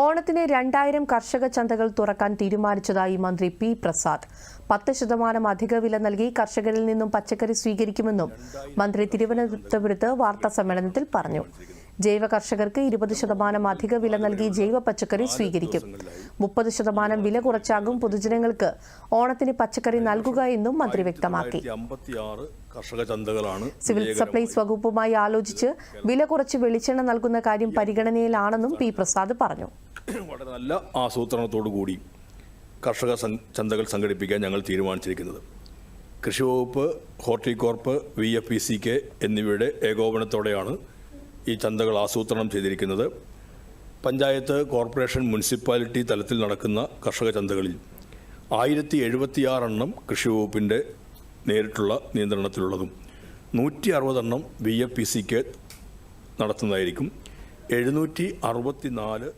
ഓണത്തിന് രണ്ടായിരം കർഷക ചന്തകൾ തുറക്കാൻ തീരുമാനിച്ചതായി മന്ത്രി പി പ്രസാദ്. പത്ത് ശതമാനം അധിക വില നൽകി കർഷകരിൽ നിന്നും പച്ചക്കറി സ്വീകരിക്കുമെന്നും മന്ത്രി തിരുവനന്തപുരത്ത് വാർത്താ സമ്മേളനത്തിൽ പറഞ്ഞു. ജൈവ കർഷകർക്ക് ഇരുപത് ശതമാനം അധിക വില നൽകി ജൈവ പച്ചക്കറി സ്വീകരിക്കും. മുപ്പത് ശതമാനം വില കുറച്ചാകും പൊതുജനങ്ങൾക്ക് ഓണത്തിന് പച്ചക്കറി നൽകുക എന്നും മന്ത്രി വ്യക്തമാക്കി. സിവിൽ സപ്ലൈസ് വകുപ്പുമായി ആലോചിച്ച് വില കുറച്ച് വെളിച്ചെണ്ണ നൽകുന്ന കാര്യം പരിഗണനയിലാണെന്നും പി പ്രസാദ് പറഞ്ഞു. വളരെ നല്ല ആസൂത്രണത്തോടു കൂടി കർഷക ചന്തകൾ സംഘടിപ്പിക്കാൻ ഞങ്ങൾ തീരുമാനിച്ചിരിക്കുന്നത്. കൃഷി വകുപ്പ് Horticorp V F P C K എന്നിവയുടെ ഏകോപനത്തോടെയാണ് ഈ ചന്തകൾ ആസൂത്രണം ചെയ്തിരിക്കുന്നത്. പഞ്ചായത്ത് കോർപ്പറേഷൻ മുനിസിപ്പാലിറ്റി തലത്തിൽ നടക്കുന്ന കർഷക ചന്തകളിൽ ആയിരത്തി എഴുപത്തിയാറെണ്ണം കൃഷി വകുപ്പിന്റെ നേരിട്ടുള്ള നിയന്ത്രണത്തിലുള്ളതും നൂറ്റി അറുപതെണ്ണം വി എഫ് പി സിക്ക് നടത്തുന്നതായിരിക്കും. എഴുന്നൂറ്റി അറുപത്തി നാല്